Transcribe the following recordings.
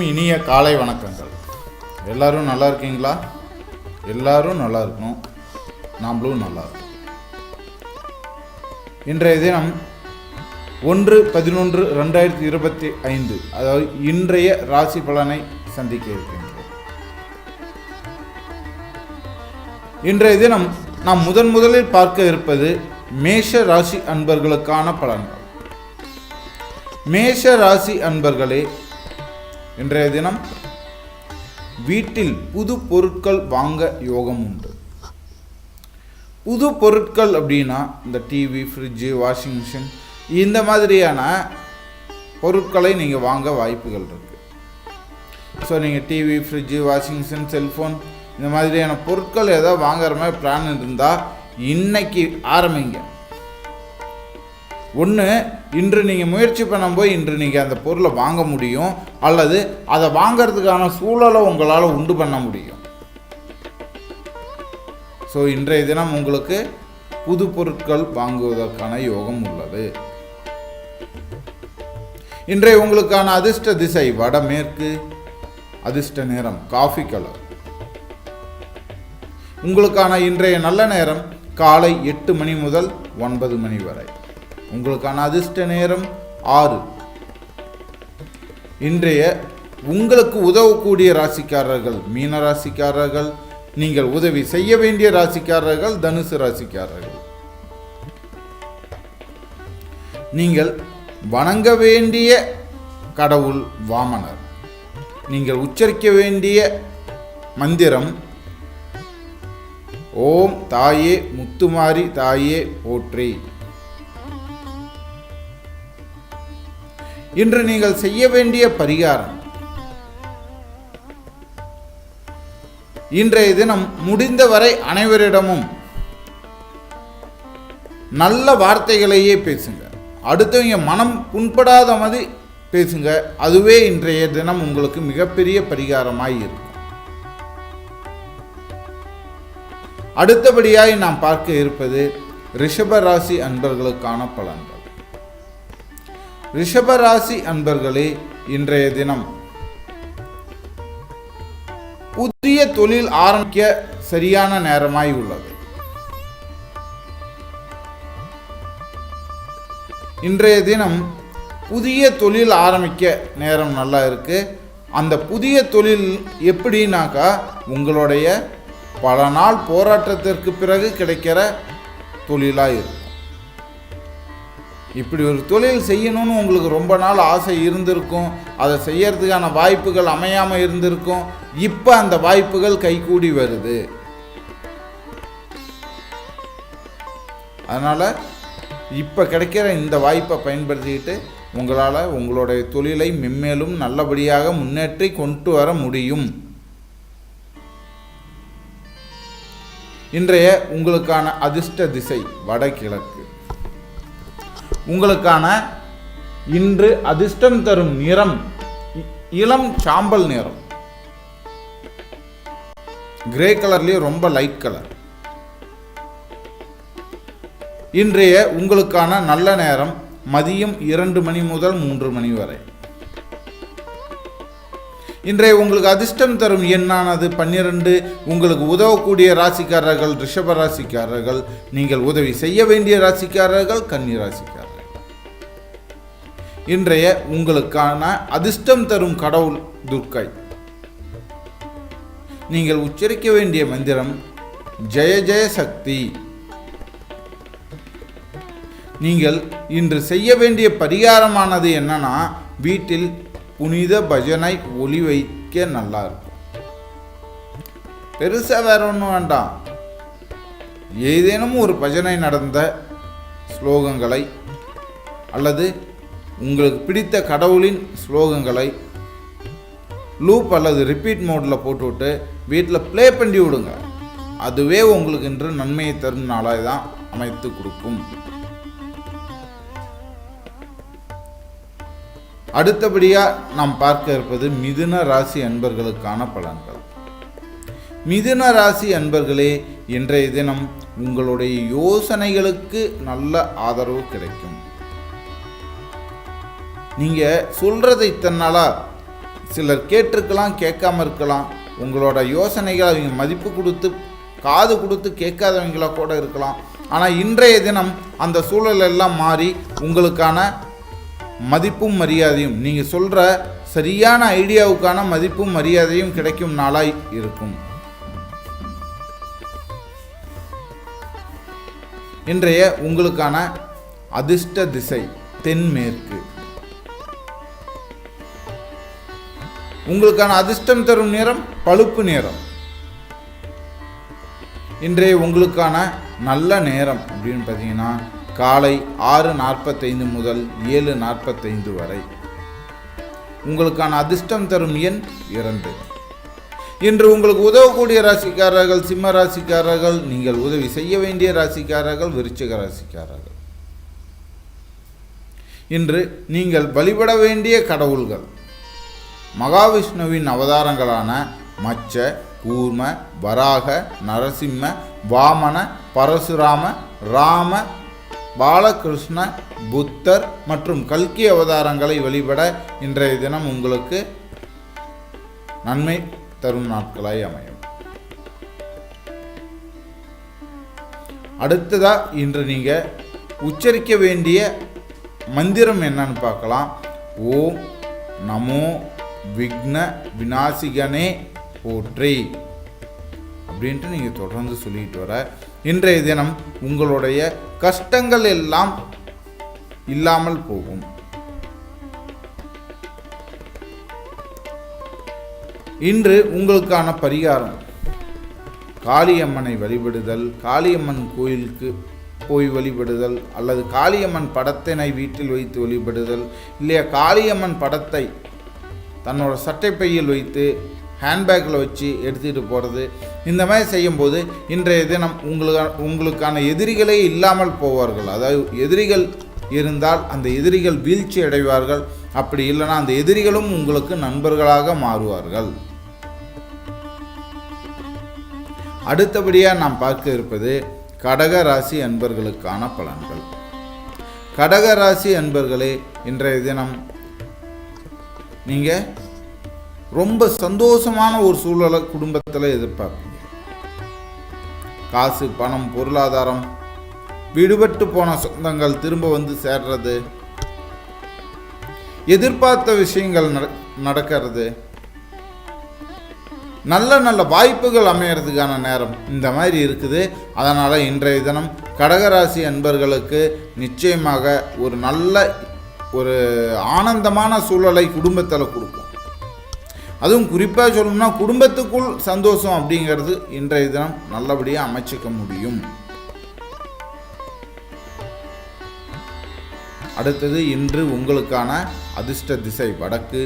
இனிய காலை வணக்கங்கள். எல்லாரும் நல்லா இருக்கீங்களா? எல்லாரும் நல்லா இருக்கணும். நாமளும் நல்லா இருக்கணும். இன்றைய தினம் ஒன்று பதினொன்று ரெண்டாயிரத்தி இருபத்தி ஐந்து அதாவது இன்றைய ராசி பலனை சந்திக்க இருக்கின்றோம். இன்றைய தினம் நாம் முதன் முதலில் பார்க்க இருப்பது மேஷ ராசி அன்பர்களுக்கான பலன்கள். மேஷ ராசி அன்பர்களே இன்றைய தினம் வீட்டில் புது பொருட்கள் வாங்க யோகம் உண்டு. புது பொருட்கள் அப்படின்னா இந்த டிவி ஃப்ரிட்ஜு வாஷிங் மிஷின் இந்த மாதிரியான பொருட்களை நீங்கள் வாங்க வாய்ப்புகள் இருக்குது ஸோ நீங்கள் TV fridge washing machine cellphone இந்த மாதிரியான பொருட்கள் ஏதாவது வாங்குற மாதிரி பிளான் இருந்தால் இன்னைக்கு ஆரம்பிங்க. ஒன்று இன்று நீங்கள் முயற்சி பண்ணும்போது இன்று நீங்கள் அந்த பொருளை வாங்க முடியும் அல்லது அதை வாங்கிறதுக்கான சூழலை உங்களால் உண்டு பண்ண முடியும். ஸோ இன்றைய தினம் உங்களுக்கு புது பொருட்கள் வாங்குவதற்கான யோகம் உள்ளது. இன்றைய உங்களுக்கான அதிர்ஷ்ட திசை வடமேற்கு அதிர்ஷ்ட நேரம் காஃபி கலர் உங்களுக்கான இன்றைய நல்ல நேரம் காலை எட்டு மணி முதல் ஒன்பது மணி வரை. உங்களுக்கான அதிர்ஷ்ட நேரம் ஆறு. இன்றைய உங்களுக்கு உதவக்கூடிய ராசிக்காரர்கள் மீன ராசிக்காரர்கள் நீங்கள் உதவி செய்ய வேண்டிய ராசிக்காரர்கள் தனுசு ராசிக்காரர்கள். நீங்கள் வணங்க வேண்டிய கடவுள் வாமனர். நீங்கள் உச்சரிக்க வேண்டிய மந்திரம் ஓம் தாயே முத்துமாரி தாயே போற்றி. இன்று நீங்கள் செய்ய வேண்டிய பரிகாரம். இன்றைய தினம் முடிந்தவரை அனைவரிடமும் நல்ல வார்த்தைகளையே பேசுங்க. அடுத்தவங்க மனம் புண்படாத மாதிரி பேசுங்க. அதுவே இன்றைய தினம் உங்களுக்கு மிகப்பெரிய பரிகாரமாய் இருக்கும். அடுத்தபடியாய் நாம் பார்க்க இருப்பது ரிஷபராசி அன்பர்களுக்கான பலன்கள். ரிஷபராசி அன்பர்களே இன்றைய தினம் புதிய தொழில் ஆரம்பிக்க சரியான நேரமாய் உள்ளது. இன்றைய தினம் புதிய தொழில் ஆரம்பிக்க நேரம் நல்லா இருக்கு. அந்த புதிய தொழில் எப்படின்னாக்கா உங்களுடைய பல நாள் போராட்டத்திற்கு பிறகு கிடைக்கிற தொழிலாக இருக்கும். இப்படி ஒரு தொழில் செய்யணும்னு உங்களுக்கு ரொம்ப நாள் ஆசை இருந்திருக்கும். அதை செய்யறதுக்கான வாய்ப்புகள் அமையாமல் இருந்திருக்கும். இப்போ அந்த வாய்ப்புகள் கைகூடி வருது. அதனால் இப்போ கிடைக்கிற இந்த வாய்ப்பை பயன்படுத்திக்கிட்டு உங்களால் உங்களுடைய தொழிலை மென்மேலும் நல்லபடியாக முன்னேற்றி கொண்டு வர முடியும். இன்றைய உங்களுக்கான அதிர்ஷ்ட திசை வடகிழக்கு. உங்களுக்கான இன்று அதிர்ஷ்டம் தரும் நிறம் இளம் சாம்பல் நிறம். கிரே கலர்லேயே ரொம்ப லைட் கலர் இன்றைய உங்களுக்கான நல்ல நேரம் மதியம் இரண்டு மணி முதல் மூன்று மணி வரை. இன்றைய உங்களுக்கு அதிர்ஷ்டம் தரும் எண்ணானது பன்னிரண்டு. உங்களுக்கு உதவக்கூடிய ராசிக்காரர்கள் ரிஷப ராசிக்காரர்கள். நீங்கள் உதவி செய்ய வேண்டிய ராசிக்காரர்கள் கன்னி ராசிக்காரர்கள். இன்றைய உங்களுக்கான அதிர்ஷ்டம் தரும் கடவுள் துர்க்கை. நீங்கள் உச்சரிக்க வேண்டிய மந்திரம் ஜெய ஜெய சக்தி. நீங்கள் இன்று செய்ய வேண்டிய பரிகாரமானது என்னன்னா வீட்டில் புனித பஜனை ஒளி வைக்க நல்லா இருக்கும். பெருசாக வேற ஒன்றும் வேண்டாம். ஏதேனும் ஒரு பஜனை நடந்த ஸ்லோகங்களை அல்லது உங்களுக்கு பிடித்த கடவுளின் ஸ்லோகங்களை லூப் அல்லது ரிப்பீட் மோடில் போட்டுவிட்டு வீட்டில் ப்ளே பண்ணி விடுங்க. அதுவே உங்களுக்கு இன்று நன்மையை தரும் நாளாக தான் அமைத்து கொடுக்கும். அடுத்தபடியாக நாம் பார்க்க இருப்பது மிதுன ராசி அன்பர்களுக்கான பலன்கள். மிதுன ராசி அன்பர்களே இன்றைய தினம் உங்களுடைய யோசனைகளுக்கு நல்ல ஆதரவு கிடைக்கும். நீங்கள் சொல்கிறத இத்தனை நாளாக சிலர் கேட்டிருக்கலாம் கேட்காம இருக்கலாம். உங்களோட யோசனைகளை அவங்க மதிப்பு கொடுத்து காது கொடுத்து கேட்காதவங்களா கூட இருக்கலாம். ஆனால் இன்றைய தினம் அந்த சூழல் எல்லாம் மாறி உங்களுக்கான மதிப்பும் மரியாதையும் நீங்கள் சொல்கிற சரியான ஐடியாவுக்கான மதிப்பும் மரியாதையும் கிடைக்கும் நாளாய் இருக்கும். இன்றைய உங்களுக்கான அதிர்ஷ்ட திசை தென்மேற்கு. உங்களுக்கான அதிர்ஷ்டம் தரும் நேரம் பழுப்பு நேரம். இன்றைய உங்களுக்கான நல்ல நேரம் அப்படின்னு பார்த்தீங்கன்னா காலை ஆறு நாற்பத்தைந்து முதல் ஏழு நாற்பத்தைந்து வரை. உங்களுக்கான அதிர்ஷ்டம் தரும் எண் இரண்டு. இன்று உங்களுக்கு உதவக்கூடிய ராசிக்காரர்கள் சிம்ம ராசிக்காரர்கள் நீங்கள் உதவி செய்ய வேண்டிய ராசிக்காரர்கள் விருச்சிக ராசிக்காரர்கள். இன்று நீங்கள் வழிபட வேண்டிய கடவுள்கள். மகாவிஷ்ணுவின் அவதாரங்களான மச்ச கூர்ம வராக நரசிம்ம வாமன பரசுராம ராம பாலகிருஷ்ண புத்தர் மற்றும் கல்கி அவதாரங்களை வழிபட இன்றைய தினம் உங்களுக்கு நன்மை தரும் நாட்களாய் அமையும். அடுத்ததாக இன்று நீங்கள் உச்சரிக்க வேண்டிய மந்திரம் என்னன்னு பார்க்கலாம். ஓம் நமோ விக்ன விநாசிகனே போற்றி. அப்படின்ட்டு நீங்கள் தொடர்ந்து சொல்லிட்டு வர. இன்றைய தினம் உங்களுடைய கஷ்டங்கள் எல்லாம் இல்லாமல் போகும். இன்று உங்களுக்கான பரிகாரம். காளியம்மனை வழிபடுதல் காளியம்மன் கோயிலுக்கு போய் வழிபடுதல் அல்லது காளியம்மன் படத்தினை வீட்டில் வைத்து வழிபடுதல் இல்லையா காளியம்மன் படத்தை தன்னோட சட்டை பையில் வைத்து ஹேண்ட்பேக்கில் வச்சு எடுத்துகிட்டு போகிறது இந்த மாதிரி செய்யும்போது இன்றைய தினம் உங்களுக்கு உங்களுக்கான எதிரிகளே இல்லாமல் போவார்கள். அதாவது எதிரிகள் இருந்தால் அந்த எதிரிகள் வீழ்ச்சி அடைவார்கள். அப்படி இல்லைன்னா அந்த எதிரிகளும் உங்களுக்கு நண்பர்களாக மாறுவார்கள். அடுத்தபடியாக நாம் பார்க்க இருப்பது கடக ராசி அன்பர்களுக்கான பலன்கள். கடக ராசி அன்பர்களே இன்றைய தினம் நீங்கள் ரொம்ப சந்தோஷமான ஒரு சூழலை குடும்பத்தில் எதிர்பார்ப்பீங்க. காசு பணம் பொருளாதாரம் விடுபட்டு போன சொந்தங்கள் திரும்ப வந்து சேர்றது எதிர்பார்த்த விஷயங்கள் நட- நடக்கிறது நல்ல நல்ல வாய்ப்புகள் அமையறதுக்கான நேரம் இந்த மாதிரி இருக்குது. அதனால் இன்றைய தினம் கடகராசி அன்பர்களுக்கு நிச்சயமாக ஒரு நல்ல ஒரு ஆனந்தமான சூழலை குடும்பத்தில் கொடுக்கும். அதுவும் குறிப்பாக சொல்லணும்னா குடும்பத்துக்குள் சந்தோஷம் அப்படிங்கிறது இன்றைய தினம் நல்லபடியாக அமைச்சிக்க முடியும். அடுத்தது இன்று உங்களுக்கான அதிர்ஷ்ட திசை வடக்கு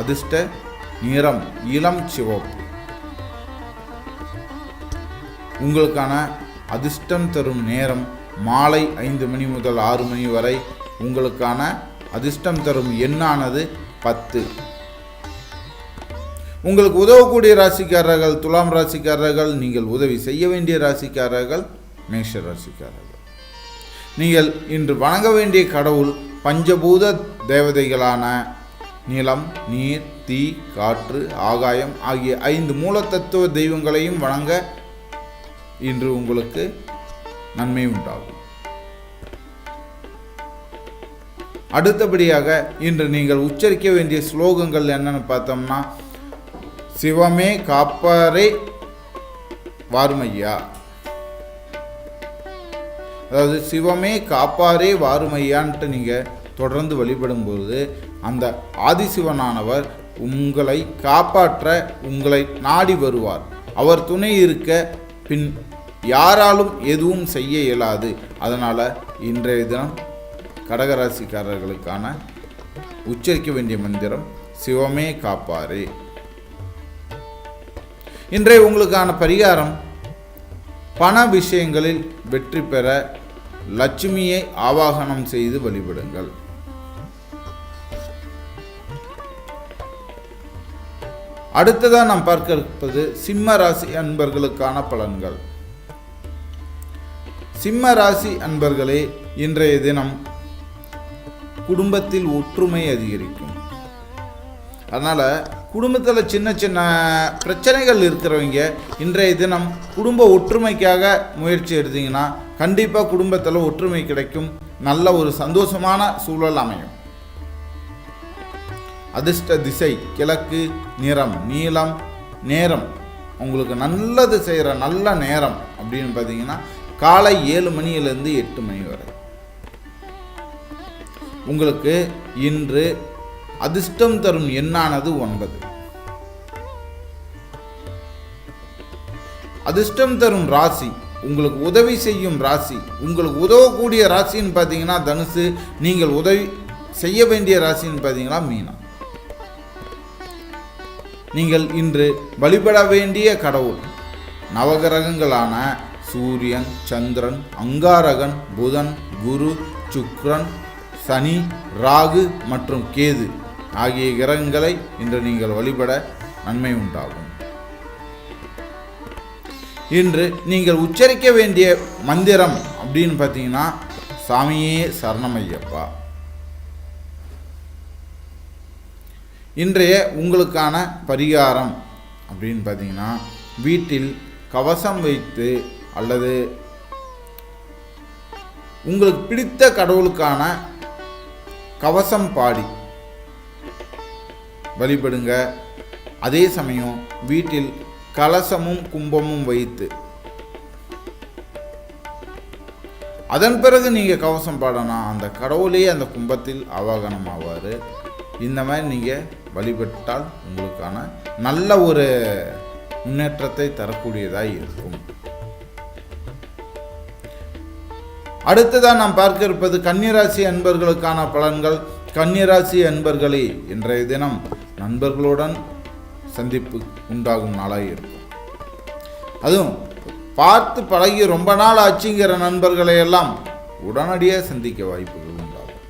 அதிர்ஷ்ட நிறம் இளம் சிவப்பு. உங்களுக்கான அதிர்ஷ்டம் தரும் நேரம் மாலை ஐந்து மணி முதல் ஆறு மணி வரை உங்களுக்கான அதிர்ஷ்டம் தரும் எண்ணானது பத்து. உங்களுக்கு உதவக்கூடிய ராசிக்காரர்கள் துலாம் ராசிக்காரர்கள் நீங்கள் உதவி செய்ய வேண்டிய ராசிக்காரர்கள் மேஷ ராசிக்காரர்கள். நீங்கள் இன்று வணங்க வேண்டிய கடவுள் பஞ்சபூத தேவதைகளான நிலம் நீர் தீ காற்று ஆகாயம் ஆகிய ஐந்து மூலத்தத்துவ தெய்வங்களையும் வணங்க இன்று உங்களுக்கு நன்மை உண்டாகும். அடுத்தபடியாக இன்று நீங்கள் உச்சரிக்க வேண்டிய ஸ்லோகங்கள் என்னன்னு பார்த்தோம்னா சிவமே காப்பாரே வாருமையா. அதாவது சிவமே காப்பாரே வாருமையான்ட்டு நீங்கள் தொடர்ந்து வழிபடும்போது அந்த ஆதிசிவனானவர் உங்களை காப்பாற்ற உங்களை நாடி வருவார். அவர் துணை இருக்க பின் யாராலும் எதுவும் செய்ய இயலாது. அதனால் இன்றைய தினம் கடகராசிக்காரர்களுக்கான உச்சரிக்க வேண்டிய மந்திரம் சிவமே காப்பாரே. இன்றைய உங்களுக்கான பரிகாரம் பண விஷயங்களில் வெற்றி பெற லட்சுமியை ஆவாகனம் செய்து வழிபடுங்கள். அடுத்ததாக நாம் பார்க்க இருப்பது சிம்ம ராசி அன்பர்களுக்கான பலன்கள். சிம்ம ராசி அன்பர்களே இன்றைய தினம் குடும்பத்தில் ஒற்றுமை அதிகரிக்கும். அதனால் குடும்பத்தில் சின்ன சின்ன பிரச்சனைகள் இருக்கிறவங்க இன்றைய தினம் குடும்ப ஒற்றுமைக்காக முயற்சி எடுத்தீங்கன்னா கண்டிப்பாக குடும்பத்தில் ஒற்றுமை கிடைக்கும். நல்ல ஒரு சந்தோஷமான சூழல் அமையும். அதிர்ஷ்ட திசை கிழக்கு நிறம் நீளம் நேரம். உங்களுக்கு நல்லது செய்கிற நல்ல நேரம் அப்படின்னு பார்த்தீங்கன்னா காலை ஏழு மணியிலேருந்து எட்டு மணி வரை. உங்களுக்கு இன்று அதிர்ஷ்டம் தரும் எண்ணானது ஒன்பது. அதிர்ஷ்டம் தரும் ராசி உங்களுக்கு உதவி செய்யும் ராசி. உங்களுக்கு உதவக்கூடிய ராசின்னு பார்த்தீங்கன்னா தனுசு நீங்கள் உதவி செய்ய வேண்டிய ராசின்னு பார்த்தீங்கன்னா மீனா நீங்கள் இன்று வழிபட வேண்டிய கடவுள் நவகிரகங்களான சூரியன் சந்திரன் அங்காரகன் புதன் குரு சுக்ரன் சனி ராகு மற்றும் கேது ஆகிய கிரகங்களை இன்று நீங்கள் வழிபட நன்மை உண்டாகும். இன்று நீங்கள் உச்சரிக்க வேண்டிய மந்திரம் அப்படின்னு பார்த்தீங்கன்னா சாமியே சரணமையப்பா. இன்றைய உங்களுக்கான பரிகாரம் அப்படின்னு பார்த்தீங்கன்னா வீட்டில் கவசம் வைத்து அல்லது உங்களுக்கு பிடித்த கடவுளுக்கான கவசம் பாடி வழிபடுங்க. அதே சமயம் வீட்டில் கலசமும் கும்பமும் வைத்து. அதன் பிறகு நீங்கள் கவசம் பாடனா அந்த கடவுளே அந்த கும்பத்தில் ஆவாகனம் ஆவார் இந்த மாதிரி நீங்கள் வழிபட்டால் உங்களுக்கான நல்ல ஒரு முன்னேற்றத்தை தரக்கூடியதாக இருக்கும். அடுத்ததாக நாம் பார்க்க இருப்பது கன்னிராசி அன்பர்களுக்கான பலன்கள். கன்னிராசி அன்பர்களே இன்றைய தினம் நண்பர்களுடன் சந்திப்பு உண்டாகும் நாளாக இருக்கும். அதுவும் பார்த்து பழகி ரொம்ப நாள் ஆச்சுங்கிற நண்பர்களை எல்லாம் உடனடியாக சந்திக்க வாய்ப்புகள் உண்டாகும்.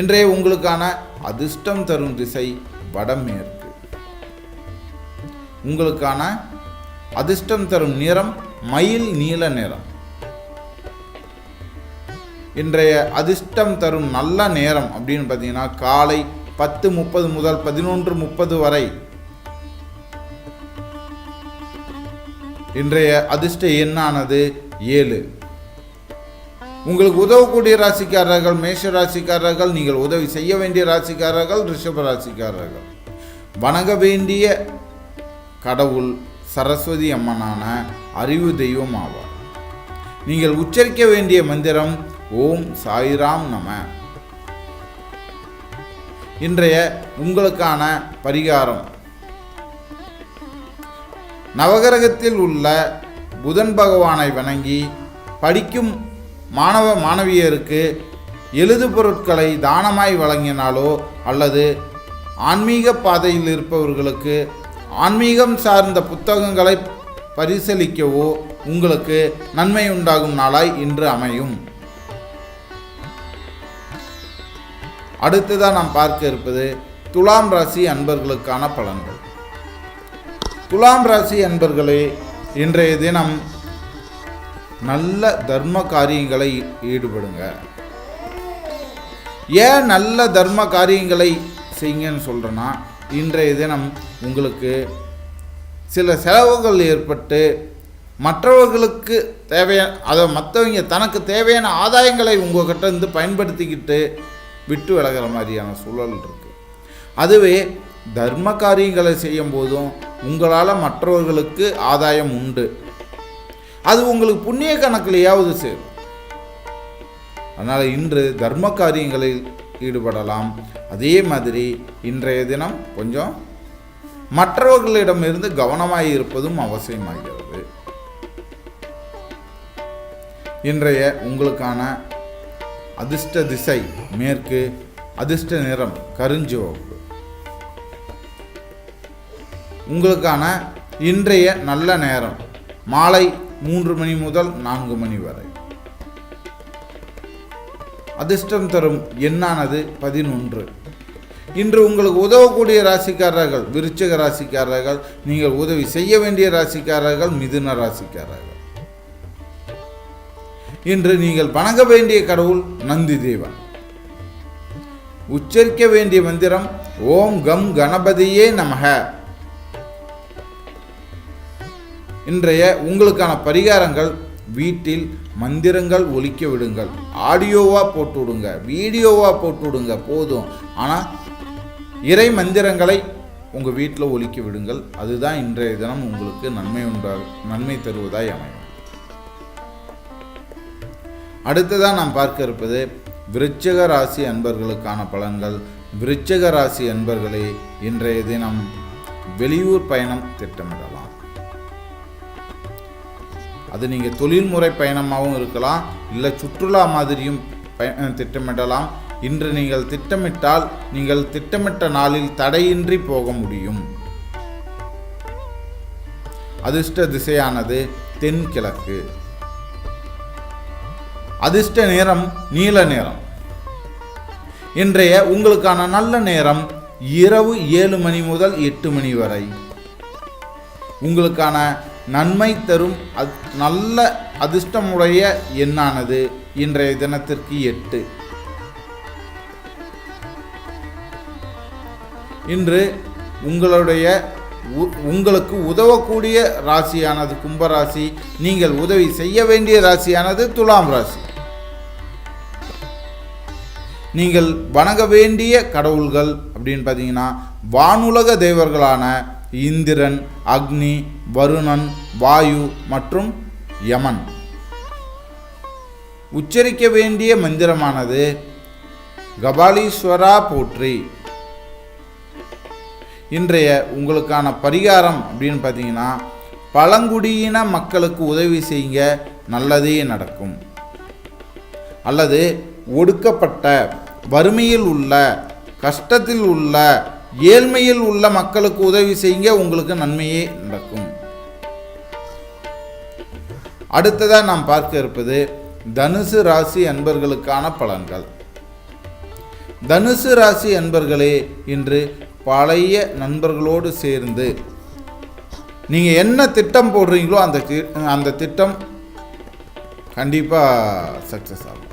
இன்றைய உங்களுக்கான அதிர்ஷ்டம் தரும் திசை வடமேற்கு. உங்களுக்கான அதிர்ஷ்டம் தரும் நிறம் மயில் நீல நிறம். இன்றைய அதிர்ஷ்டம் தரும் நல்ல நேரம் அப்படின்னு பார்த்தீங்கன்னா காலை பத்து முப்பது முதல் பதினொன்று முப்பது வரை. இன்றைய அதிர்ஷ்ட எண்ணானது ஏழு. உங்களுக்கு உதவக்கூடிய ராசிக்காரர்கள் மேஷ ராசிக்காரர்கள் நீங்கள் உதவி செய்ய வேண்டிய ராசிக்காரர்கள் ரிஷப ராசிக்காரர்கள். வணங்க வேண்டிய கடவுள் சரஸ்வதி அம்மனான அறிவு தெய்வம் ஆவார். நீங்கள் உச்சரிக்க வேண்டிய மந்திரம் ஓம் சாய்ராம் நம இன்றைய உங்களுக்கான பரிகாரம். நவகிரகத்தில் உள்ள புதன் பகவானை வணங்கி படிக்கும் மாணவ மாணவியருக்கு எழுது பொருட்களை தானமாய் வழங்கினாலோ அல்லது ஆன்மீக பாதையில் இருப்பவர்களுக்கு ஆன்மீகம் சார்ந்த புத்தகங்களை பரிசீலிக்கவோ உங்களுக்கு நன்மை உண்டாகும் நாளாய் இன்று அமையும். அடுத்ததாக நாம் பார்க்க இருப்பது துலாம் ராசி அன்பர்களுக்கான பலன்கள். துலாம் ராசி அன்பர்களே இன்றைய தினம் நல்ல தர்ம காரியங்களை ஈடுபடுங்க. ஏன் நல்ல தர்ம காரியங்களை செய்யுங்கன்னு சொல்கிறேன்னா இன்றைய தினம் உங்களுக்கு சில செலவுகள் ஏற்பட்டு மற்றவர்களுக்கு தேவையான அதை மற்றவங்க தனக்கு தேவையான ஆதாயங்களை உங்கள்கிட்ட இருந்து பயன்படுத்திக்கிட்டு விட்டு விலகிற மாதிரியான சூழல் இருக்குது அதுவே தர்ம காரியங்களை செய்யும் போதும் உங்களால் மற்றவர்களுக்கு ஆதாயம் உண்டு. அது உங்களுக்கு புண்ணிய கணக்கிலேயாவது சேரும். அதனால் இன்று தர்ம காரியங்களில் ஈடுபடலாம். அதே மாதிரி இன்றைய தினம் கொஞ்சம் மற்றவர்களிடமிருந்து கவனமாக இருப்பதும் அவசியமாகிறது. இன்றைய உங்களுக்கான அதிர்ஷ்ட திசை மேற்கு அதிர்ஷ்ட நிறம் கருஞ்சிவப்பு. உங்களுக்கான இன்றைய நல்ல நேரம் மாலை மூன்று மணி முதல் நான்கு மணி வரை. அதிர்ஷ்டம் தரும் எண்ணானது பதினொன்று. இன்று உங்களுக்கு உதவக்கூடிய ராசிக்காரர்கள் விருச்சக ராசிக்காரர்கள் நீங்கள் உதவி செய்ய வேண்டிய ராசிக்காரர்கள் மிதுன ராசிக்காரர்கள். இன்று நீங்கள் வணங்க வேண்டிய கடவுள் நந்தி தேவன். உச்சரிக்க வேண்டிய மந்திரம் ஓம் கம் கணபதியே நமக. இன்றைய உங்களுக்கான பரிகாரங்கள் வீட்டில் மந்திரங்கள் ஒலிக்க விடுங்கள். ஆடியோவாக போட்டு விடுங்க வீடியோவாக போட்டு விடுங்க போதும். ஆனால் இறை மந்திரங்களை உங்கள் வீட்டில் ஒலிக்க விடுங்கள். அதுதான் இன்றைய தினம் உங்களுக்கு நன்மை உண்டா நன்மை தருவதாய் அமையும். அடுத்ததாக நாம் பார்க்க இருப்பது விருச்சக ராசி அன்பர்களுக்கான பலன்கள். விருச்சக ராசி அன்பர்களே இன்றைய தினம் வெளியூர் பயணம் திட்டமிடலாம். அது நீங்கள் தொழில்முறை பயணமாகவும் இருக்கலாம் இல்லை சுற்றுலா மாதிரியும் பய திட்டமிடலாம். இன்று நீங்கள் திட்டமிட்டால் நீங்கள் திட்டமிட்ட நாளில் தடையின்றி போக முடியும். அதிர்ஷ்ட திசையானது தென்கிழக்கு. அதிர்ஷ்ட நேரம் நீல நேரம். இன்றைய உங்களுக்கான நல்ல நேரம் இரவு ஏழு மணி முதல் எட்டு மணி வரை. உங்களுக்கான நன்மை தரும் அத்- நல்ல அதிர்ஷ்டமுடைய எண்ணானது இன்றைய தினத்திற்கு எட்டு. இன்று உங்களுடைய உ- உங்களுக்கு உதவக்கூடிய ராசியானது கும்பராசி நீங்கள் உதவி செய்ய வேண்டிய ராசியானது துலாம் ராசி. நீங்கள் வணங்க வேண்டிய கடவுள்கள் அப்படின்னு பார்த்தீங்கன்னா வானுலக தேவர்களான இந்திரன் அக்னி வருணன் வாயு மற்றும் யமன். உச்சரிக்க வேண்டிய மந்திரமானது கபாலீஸ்வரா போற்றி. இன்றைய உங்களுக்கான பரிகாரம் அப்படின்னு பார்த்தீங்கன்னா பழங்குடியின மக்களுக்கு உதவி செய்யுங்க நல்லதே நடக்கும். அல்லது ஒடுக்கப்பட்ட வறுமையில் உள்ள கஷ்டத்தில் உள்ள ஏழ்மையில் உள்ள மக்களுக்கு உதவி செய்யுங்க உங்களுக்கு நன்மையே நடக்கும். அடுத்ததாக நாம் பார்க்க இருப்பது தனுசு ராசி அன்பர்களுக்கான பலன்கள். தனுசு ராசி அன்பர்களே இன்று பழைய நண்பர்களோடு சேர்ந்து நீங்கள் என்ன திட்டம் போடுறீங்களோ அந்த தி- அந்த திட்டம் கண்டிப்பாக சக்ஸஸ் ஆகும்.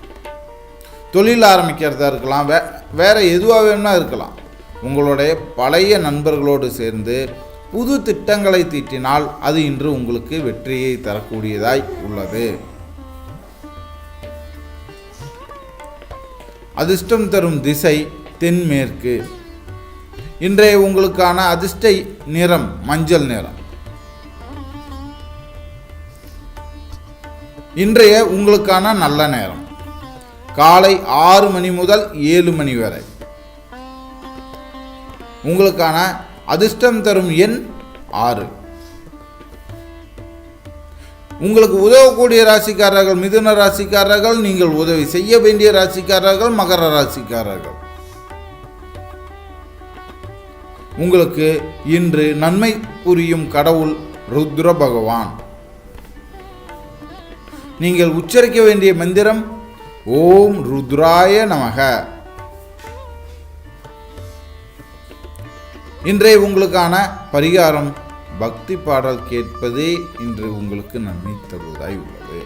தொழில் ஆரம்பிக்கிறதா இருக்கலாம் வே வேறு எதுவாக வேணும்னா இருக்கலாம். உங்களுடைய பழைய நண்பர்களோடு சேர்ந்து புது திட்டங்களை தீட்டினால் அது இன்று உங்களுக்கு வெற்றியை தரக்கூடியதாய் உள்ளது. அதிர்ஷ்டம் தரும் திசை தென்மேற்கு. இன்றைய உங்களுக்கான அதிர்ஷ்ட நிறம் மஞ்சள் நிறம். இன்றைய உங்களுக்கான நல்ல நேரம். காலை ஆறு மணி முதல் ஏழு மணி வரை. உங்களுக்கான அதிர்ஷ்டம் தரும் எண் ஆறு. உங்களுக்கு உதவக்கூடிய ராசிக்காரர்கள் மிதுன ராசிக்காரர்கள் நீங்கள் உதவி செய்ய வேண்டிய ராசிக்காரர்கள் மகர ராசிக்காரர்கள். உங்களுக்கு இன்று நன்மை புரியும் கடவுள் ருத்ர பகவான். நீங்கள் உச்சரிக்க வேண்டிய மந்திரம் ஓம் ருத்ராய நமக. இன்றைய உங்களுக்கான பரிகாரம் பக்தி பாடல் கேட்பதே இன்று உங்களுக்கு நன்மை தருவதாய் உள்ளது.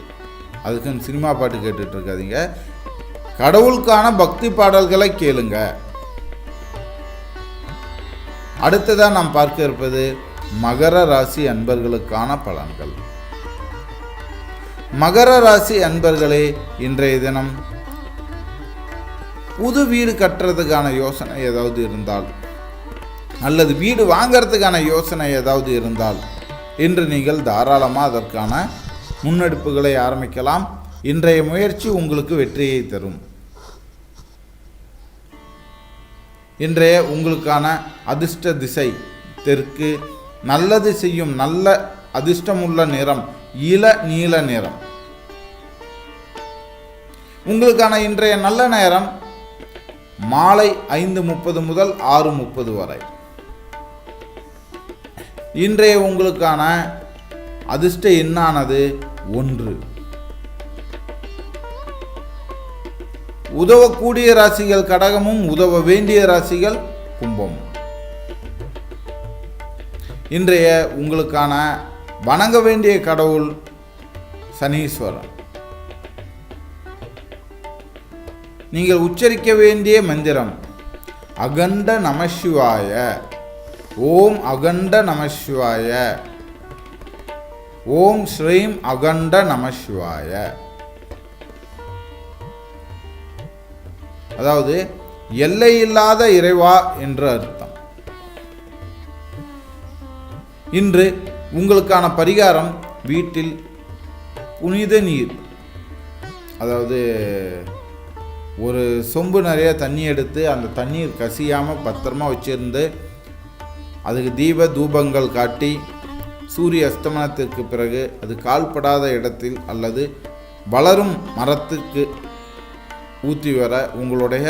அதுக்குன்னு சினிமா பாட்டு கேட்டுட்டு இருக்காதீங்க. கடவுளுக்கான பக்தி பாடல்களை கேளுங்க. அடுத்ததாக நாம் பார்க்க இருப்பது மகர ராசி அன்பர்களுக்கான பலன்கள். மகர ராசி அன்பர்களே இன்றைய தினம் புது வீடு கட்டுறதுக்கான யோசனை ஏதாவது இருந்தால் அல்லது வீடு வாங்கிறதுக்கான யோசனை ஏதாவது இருந்தால் இன்று நீங்கள் தாராளமாக அதற்கான முன்னெடுப்புகளை ஆரம்பிக்கலாம். இன்றைய முயற்சி உங்களுக்கு வெற்றியை தரும். இன்றைய உங்களுக்கான அதிர்ஷ்ட திசை தெற்கு. நல்லது செய்யும் நல்ல அதிர்ஷ்டமுள்ள நிறம் இள நீல நிறம். உங்களுக்கான இன்றைய நல்ல நேரம் மாலை ஐந்து முப்பது முதல் ஆறு முப்பது வரை. இன்றைய உங்களுக்கான அதிர்ஷ்ட எண்ணானது ஒன்று. உதவக்கூடிய ராசிகள் கடகமும் உதவ வேண்டிய ராசிகள் கும்பம். இன்றைய உங்களுக்கான வணங்க வேண்டிய கடவுள் சனீஸ்வரன். நீங்கள் உச்சரிக்க வேண்டிய மந்திரம் அகண்ட நமசிவாய ஓம் அகண்ட நமசிவாய ஓம் ஸ்ரீம் அகண்ட நமசிவாய அதாவது எல்லையில்லாத இறைவா என்று அர்த்தம். இன்று உங்களுக்கான பரிகாரம் வீட்டில் புனித நீர். அதாவது ஒரு சொம்பு நிறைய தண்ணி எடுத்து அந்த தண்ணீர் கசியாமல் பத்திரமா வச்சிருந்து அதுக்கு தீப தூபங்கள் காட்டி சூரிய அஸ்தமனத்திற்கு பிறகு அது கால்படாத இடத்தில் அல்லது வளரும் மரத்துக்கு ஊற்றி வர உங்களுடைய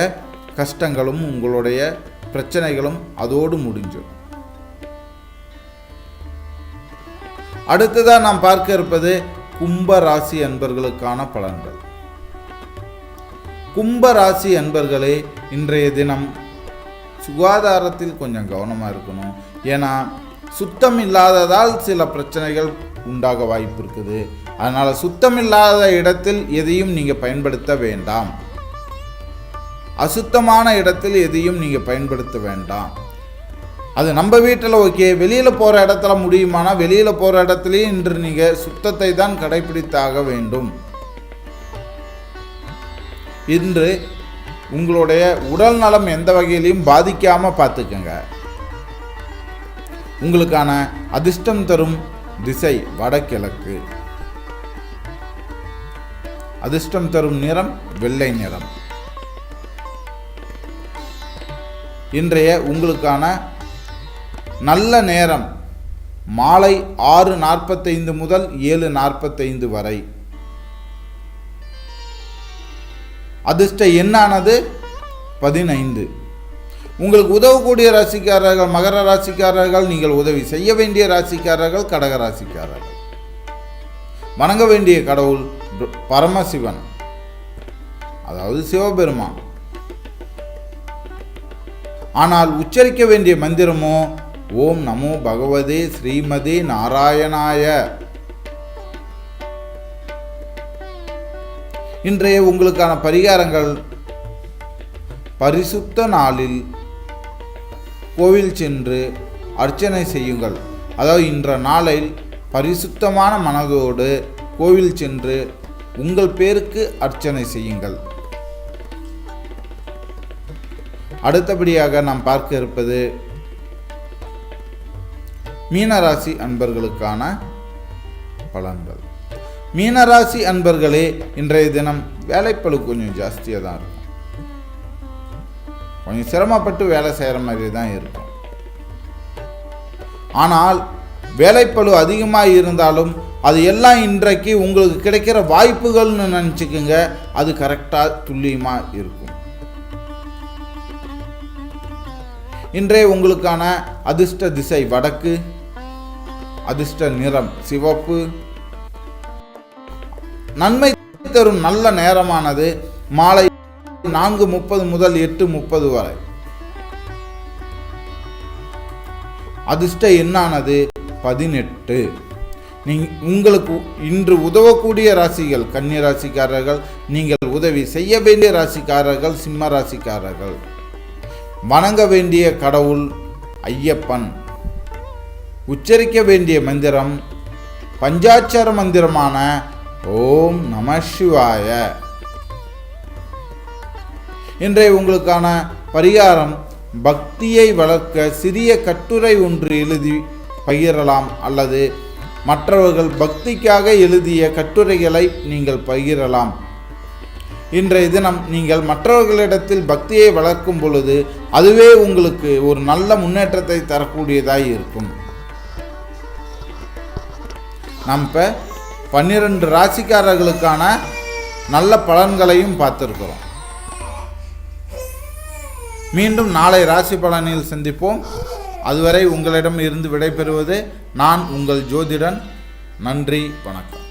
கஷ்டங்களும் உங்களுடைய பிரச்சனைகளும் அதோடு முடிஞ்சிடும். அடுத்ததாக நாம் பார்க்க இருப்பது கும்ப ராசி அன்பர்களுக்கான பலன்கள். கும்ப ராசி அன்பர்களே இன்றைய தினம் சுகாதாரத்தில் கொஞ்சம் கவனமாக இருக்கணும். ஏன்னா சுத்தம் இல்லாததால் சில பிரச்சனைகள் உண்டாக வாய்ப்பு இருக்குது. அதனால் சுத்தம் இல்லாத இடத்தில் எதையும் நீங்கள் பயன்படுத்த வேண்டாம். அசுத்தமான இடத்தில் எதையும் நீங்கள் பயன்படுத்த வேண்டாம். அது நம்ம வீட்டில் ஓகே வெளியில் போகிற இடத்துல முடியுமானா வெளியில் போகிற இடத்துலையும் இன்று நீங்கள் சுத்தத்தை தான் கடைபிடித்தாக வேண்டும். இன்று உங்களுடைய உடல் நலம் எந்த வகையிலையும் பாதிக்காமல் பார்த்துக்கங்க. உங்களுக்கான அதிர்ஷ்டம் தரும் திசை வடகிழக்கு. அதிர்ஷ்டம் தரும் நிறம் வெள்ளை நிறம். இன்றைய உங்களுக்கான நல்ல நேரம் மாலை ஆறு நாற்பத்தைந்து முதல் ஏழு நாற்பத்தைந்து வரை. அதிர்ஷ்ட எண்ணானது பதினைந்து. உங்களுக்கு உதவக்கூடிய ராசிக்காரர்கள் மகர ராசிக்காரர்கள் நீங்கள் உதவி செய்ய வேண்டிய ராசிக்காரர்கள் கடக ராசிக்காரர்கள். வணங்க வேண்டிய கடவுள் பரமசிவன். அதாவது சிவபெருமான். ஆனால் உச்சரிக்க வேண்டிய மந்திரமோ ஓம் நமோ பகவதே ஸ்ரீமதே நாராயணாய. இன்றைய உங்களுக்கான பரிகாரங்கள். பரிசுத்த நாளில் கோவில் சென்று அர்ச்சனை செய்யுங்கள். அதாவது இன்ற நாளில் பரிசுத்தமான மனதோடு கோவில் சென்று உங்கள் பேருக்கு அர்ச்சனை செய்யுங்கள். அடுத்தபடியாக நாம் பார்க்க இருப்பது மீனராசி அன்பர்களுக்கான பலன்கள். மீனராசி அன்பர்களே இன்றைய தினம் வேலைப்பளு கொஞ்சம் ஜாஸ்தியாக தான் இருக்கும். கொஞ்சம் சிரமப்பட்டு வேலை செய்கிற மாதிரி தான் இருக்கும். ஆனால் வேலைப்பளு அதிகமாக இருந்தாலும் அது எல்லாம் இன்றைக்கு உங்களுக்கு கிடைக்கிற வாய்ப்புகள்னு நினச்சிக்கோங்க அது கரெக்டாக துல்லியமாக இருக்கும். இன்றைய உங்களுக்கான அதிர்ஷ்ட திசை வடக்கு அதிர்ஷ்ட நிறம் சிவப்பு நன்மை தரும் நல்ல நேரமானது மாலை நான்கு முப்பது முதல் எட்டு முப்பது வரை. அதிர்ஷ்ட எண்ணானது பதினெட்டு. நீ உங்களுக்கு இன்று உதவக்கூடிய ராசிகள் கன்னி ராசிக்காரர்கள் நீங்கள் உதவி செய்ய வேண்டிய ராசிக்காரர்கள் சிம்ம ராசிக்காரர்கள். வணங்க வேண்டிய கடவுள் ஐயப்பன். உச்சரிக்க வேண்டிய மந்திரம் பஞ்சாட்சர மந்திரமான ஓம் நம சிவாய. இன்றைய உங்களுக்கான பரிகாரம் பக்தியை வளர்க்க சிறிய கட்டுரை ஒன்று எழுதி பகிரலாம் அல்லது மற்றவர்கள் பக்திக்காக எழுதிய கட்டுரைகளை நீங்கள் பகிரலாம். இன்றைய தினம் நீங்கள் மற்றவர்களிடத்தில் பக்தியை வளர்க்கும் பொழுது அதுவே உங்களுக்கு ஒரு நல்ல முன்னேற்றத்தை தரக்கூடியதாய் இருக்கும். நம்ம பன்னிரண்டு ராசிக்காரர்களுக்கான நல்ல பலன்களையும் பார்த்துருக்கிறோம். மீண்டும் நாளை ராசி பலனில் சந்திப்போம். அதுவரை உங்களிடம் இருந்து விடைபெறுவது நான் உங்கள் ஜோதிடன். நன்றி வணக்கம்.